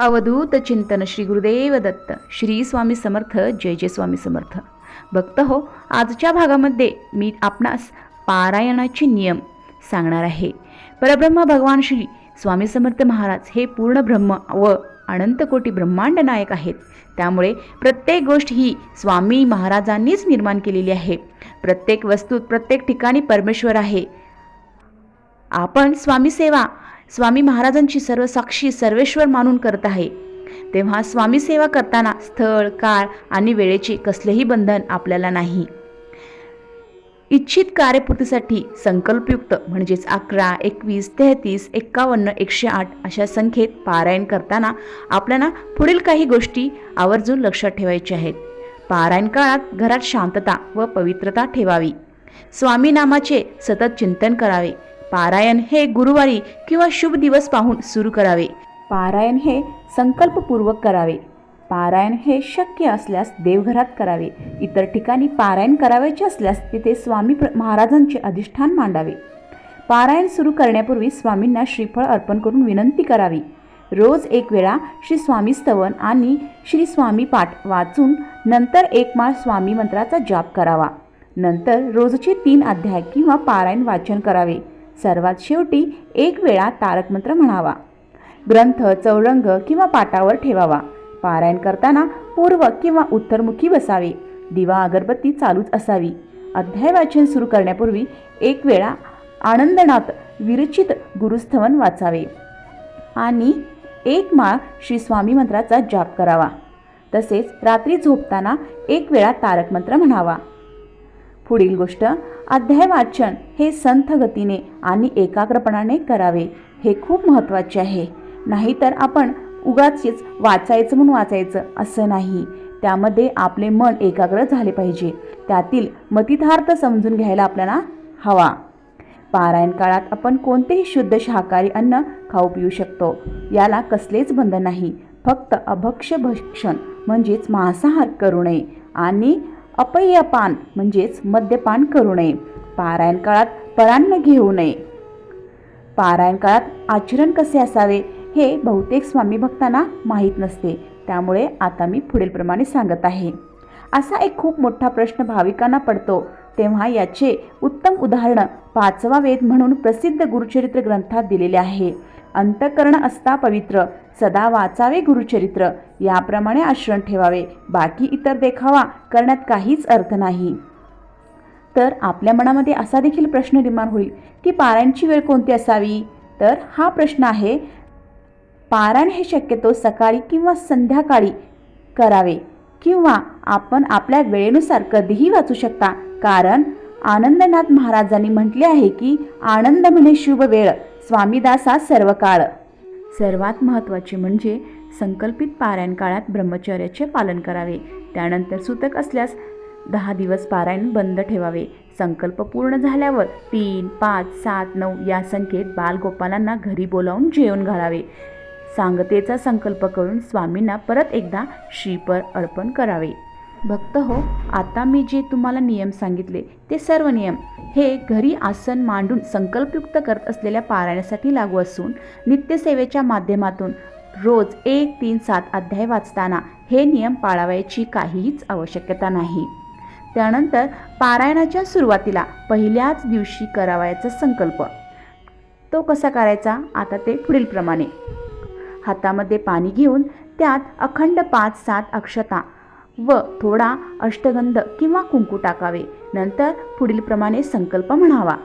अवधूत चिंतन श्री गुरुदेव दत्त श्री स्वामी समर्थ जय जय स्वामी समर्थ भक्त हो आजच्या भागामध्ये मी आपणास पारायणाचे नियम सांगणार आहे परब्रह्म भगवान श्री स्वामी समर्थ महाराज हे पूर्ण ब्रह्म व अनंतकोटी ब्रह्मांड नायक आहेत त्यामुळे प्रत्येक गोष्ट ही स्वामी महाराजांनीच निर्माण केलेली आहे. प्रत्येक वस्तूत प्रत्येक ठिकाणी परमेश्वर आहे. आपण स्वामी सेवा स्वामी महाराजांची सर्व साक्षी सर्वेश्वर मानून करत आहे. तेव्हा स्वामी सेवा करताना स्थळ काळ आणि वेळेचे कसलेही बंधन आपल्याला नाही. इच्छित कार्यपूर्तीसाठी संकल्पयुक्त म्हणजेच अकरा एकवीस तेहतीस एक्कावन्न एकशे आठ अशा संख्येत पारायण करताना आपल्याला पुढील काही गोष्टी आवर्जून लक्षात ठेवायच्या आहेत. पारायण काळात घरात शांतता व पवित्रता ठेवावी. स्वामी नामाचे सतत चिंतन करावे. पारायण हे गुरुवारी किंवा शुभ दिवस पाहून सुरू करावे. पारायण हे संकल्पपूर्वक करावे. पारायण हे शक्य असल्यास देवघरात करावे. इतर ठिकाणी पारायण करावयाचे असल्यास तिथे स्वामी प्र- महाराजांचे अधिष्ठान मांडावे. पारायण सुरू करण्यापूर्वी स्वामींना श्रीफळ अर्पण करून विनंती करावी. रोज एक वेळा श्री स्वामी स्तवन आणि श्री स्वामी पाठ वाचून नंतर एक माळ स्वामी मंत्राचा जाप करावा. नंतर रोजचे तीन अध्याय किंवा पारायण वाचन करावे. सर्वात शेवटी एक वेळा तारकमंत्र म्हणावा. ग्रंथ चौरंग किंवा पाटावर ठेवावा. पारायण करताना पूर्व किंवा उत्तरमुखी बसावे. दिवा अगरबत्ती चालूच असावी. अध्याय वाचन सुरू करण्यापूर्वी एक वेळा आनंदनात विरचित गुरुस्थवन वाचावे. आणि एक माळ श्री स्वामी मंत्राचा जाप करावा. तसेच रात्री झोपताना एक वेळा तारक मंत्र म्हणावा. पुढील गोष्ट अध्याय वाचन हे संथ गतीने आणि एकाग्रपणाने करावे हे खूप महत्त्वाचे आहे. नाहीतर आपण उगाचीच वाचायचं म्हणून वाचायचं असं नाही. त्यामध्ये आपले मन एकाग्र झाले पाहिजे. त्यातील मतितार्थ समजून घ्यायला आपल्याला हवा. पारायण काळात आपण कोणतेही शुद्ध शाकाहारी अन्न खाऊ पिऊ शकतो. याला कसलेच बंधन नाही. फक्त अभक्ष भक्षण म्हणजेच मांसाहार करू नये आणि अपयपान म्हणजेच मद्यपान करू नये. पारायण काळात परान्न घेऊ नये. पारायण काळात आचरण कसे असावे हे बहुतेक स्वामी भक्तांना माहीत नसते. त्यामुळे आता मी पुढीलप्रमाणे सांगत आहे. असा एक खूप मोठा प्रश्न भाविकांना पडतो. तेव्हा याचे उत्तम उदाहरण पाचवा वेद म्हणून प्रसिद्ध गुरुचरित्र ग्रंथात दिलेले आहे. अंतकरण असता पवित्र सदा वाचावे गुरुचरित्र. याप्रमाणे आश्रण ठेवावे. बाकी इतर देखावा करण्यात काहीच अर्थ नाही. तर आपल्या मनामध्ये असा देखील प्रश्न निर्माण होईल की पारायणची वेळ कोणती असावी? तर हा प्रश्न आहे पारायण हे शक्यतो सकाळी किंवा संध्याकाळी करावे किंवा आपण आपल्या वेळेनुसार कधीही वाचू शकता. कारण आनंदनाथ महाराजांनी म्हटले आहे की आनंद म्हणे शुभ वेळ स्वामीदासा सर्व काळ सर्वात महत्त्वाचे म्हणजे संकल्पित पारायण काळात ब्रह्मचर्याचे पालन करावे. त्यानंतर सुतक असल्यास दहा दिवस पारायण बंद ठेवावे. संकल्प पूर्ण झाल्यावर तीन पाच सात नऊ या संख्येत बालगोपालांना घरी बोलावून जेवण घालावे. सांगतेचा संकल्प करून स्वामींना परत एकदा श्रीपर अर्पण करावे. भक्त हो आता मी जे तुम्हाला नियम सांगितले ते सर्व नियम हे घरी आसन मांडून संकल्पयुक्त करत असलेल्या पारायणासाठी लागू असून नित्यसेवेच्या माध्यमातून रोज एक तीन सात अध्याय वाचताना हे नियम पाळावयाची काहीच आवश्यकता नाही. त्यानंतर पारायणाच्या सुरुवातीला पहिल्याच दिवशी करावयाचा संकल्प. तो कसा करायचा? आता ते पुढीलप्रमाणे हातामध्ये पाणी घेऊन त्यात अखंड पाच सात अक्षता व थोडा अष्टगंध किंवा कुंकू टाकावे. नंतर पुढीलप्रमाणे संकल्प म्हणावा.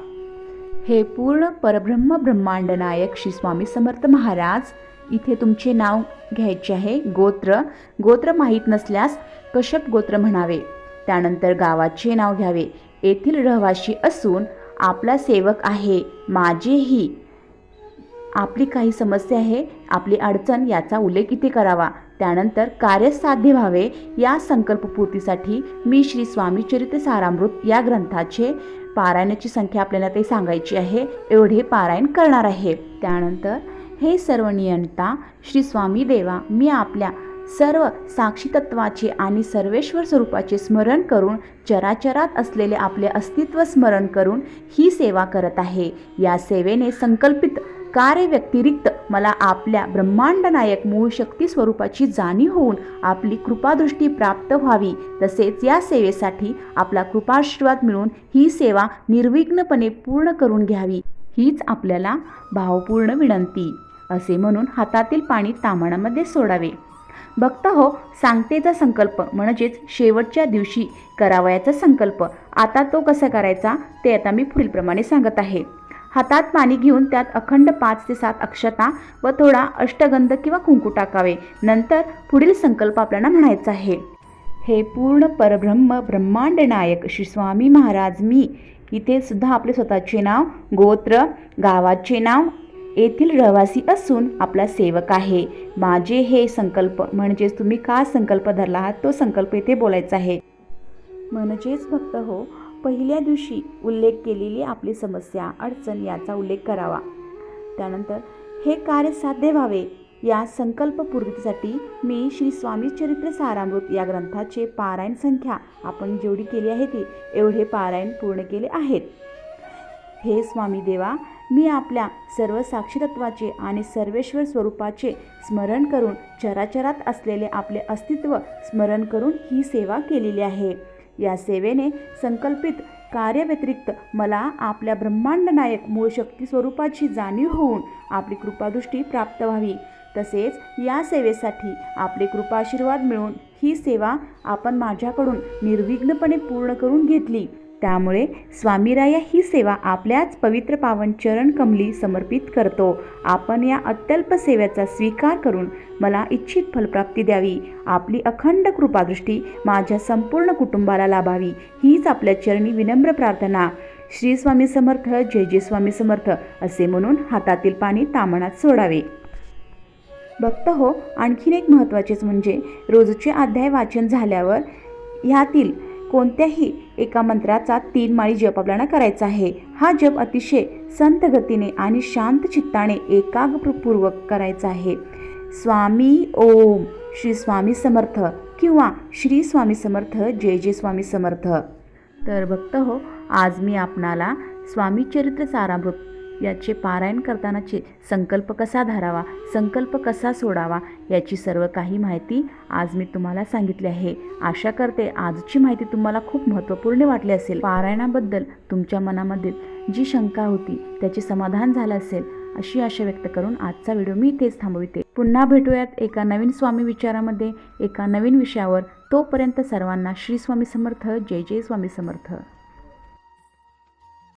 हे पूर्ण परब्रह्म ब्रह्मांड नायक श्री स्वामी समर्थ महाराज इथे तुमचे नाव घ्यायचे आहे गोत्र. गोत्र माहीत नसल्यास कश्यप गोत्र म्हणावे. त्यानंतर गावाचे नाव घ्यावे. येथील रहिवाशी असून आपला सेवक आहे माझेही. आपली काही समस्या आहे आपली अडचण याचा उल्लेख इथे करावा. त्यानंतर कार्य साध्य व्हावे या संकल्पपूर्तीसाठी मी श्री स्वामी चरित्र सारामृत या ग्रंथाचे पारायणाची संख्या आपल्याला ते सांगायची आहे. एवढे पारायण करणार आहे. त्यानंतर हे सर्व नियंता श्री स्वामी देवा मी आपल्या सर्व साक्षी तत्वाचे आणि सर्वेश्वर स्वरूपाचे स्मरण करून चराचरात असलेले आपले अस्तित्व स्मरण करून ही सेवा करत आहे. या सेवेने संकल्पित कार्यव्यतिरिक्त मला आपल्या ब्रह्मांड नायक मूळ शक्ती स्वरूपाची जाणीव होऊन आपली कृपादृष्टी प्राप्त व्हावी. तसेच या सेवेसाठी आपला कृपाशीर्वाद मिळून ही सेवा निर्विघ्नपणे पूर्ण करून घ्यावी. हीच आपल्याला भावपूर्ण विनंती. असे म्हणून हातातील पाणी तामणामध्ये सोडावे. भक्त हो सांगतेचा संकल्प म्हणजेच शेवटच्या दिवशी करावयाचा संकल्प. आता तो कसा करायचा ते आता मी पुढीलप्रमाणे सांगत आहे. हातात पाणी घेऊन त्यात अखंड पाच ते सात अक्षता व थोडा अष्टगंध किंवा कुंकू टाकावे. नंतर पुढील संकल्प आपल्याला म्हणायचा आहे. हे पूर्ण परब्रह्म ब्रह्मांड नायक श्री स्वामी महाराज मी. इथे सुद्धा आपले स्वतःचे नाव गोत्र गावाचे नाव येथील रहिवासी असून आपला सेवक आहे. माझे हे संकल्प म्हणजेच तुम्ही का संकल्प धरला आहात? तो संकल्प इथे बोलायचा आहे. म्हणजेच भक्त हो पहिल्या दिवशी उल्लेख केलेली आपली समस्या अडचण याचा उल्लेख करावा. त्यानंतर हे कार्य साध्य व्हावे या संकल्पपूर्तीसाठी मी श्री स्वामी चरित्र सारामृत या ग्रंथाचे पारायण संख्या आपण जेवढी केली आहे ती एवढे पारायण पूर्ण केले आहेत. हे स्वामी देवा मी आपल्या सर्व साक्षीतत्वाचे आणि सर्वेश्वर स्वरूपाचे स्मरण करून चराचरात असलेले आपले अस्तित्व स्मरण करून ही सेवा केलेली आहे. या सेवेने संकल्पित कार्यव्यतिरिक्त मला आपल्या ब्रह्मांड नायक मूळ शक्ती स्वरूपाची जाणीव होऊन आपली कृपादृष्टी प्राप्त व्हावी. तसेच या सेवेसाठी आपले कृपाशीर्वाद मिळून ही सेवा आपण माझ्याकडून निर्विघ्नपणे पूर्ण करून घेतली. त्यामुळे स्वामीराया ही सेवा आपल्याच पवित्र पावन चरण कमली समर्पित करतो. आपण या अत्यल्प सेवेचा स्वीकार करून मला इच्छित फलप्राप्ती द्यावी. आपली अखंड कृपादृष्टी माझ्या संपूर्ण कुटुंबाला लाभावी. हीच आपल्या चरणी विनम्र प्रार्थना. श्री स्वामी समर्थ जय जय स्वामी समर्थ असे म्हणून हातातील पाणी तामणात सोडावे. भक्त हो आणखीन एक महत्त्वाचेच म्हणजे रोजचे अध्याय वाचन झाल्यावर ह्यातील कोणत्याही एका मंत्राचा तीन माळी जप आपल्याला करायचा आहे. हा जप अतिशय संत गतीने आणि शांत चित्ताने एकाग्रपूर्वक करायचा आहे. स्वामी ओम श्री स्वामी समर्थ किंवा श्री स्वामी समर्थ जय जय स्वामी समर्थ. तर भक्त हो आज मी आपणाला स्वामी चरित्र सारामृत याचे पारायण करतानाचे संकल्प कसा धरावा संकल्प कसा सोडावा याची सर्व काही माहिती आज मी तुम्हाला सांगितली आहे. आशा करते आजची माहिती तुम्हाला खूप महत्त्वपूर्ण वाटली असेल. पारायणाबद्दल तुमच्या मनामध्ये जी शंका होती त्याचे समाधान झालं असेल अशी आशा व्यक्त करून आजचा व्हिडिओ मी इथेच थांबविते. पुन्हा भेटूयात एका नवीन स्वामी विचारामध्ये एका नवीन विषयावर. तोपर्यंत सर्वांना श्री स्वामी समर्थ. जय जय स्वामी समर्थ.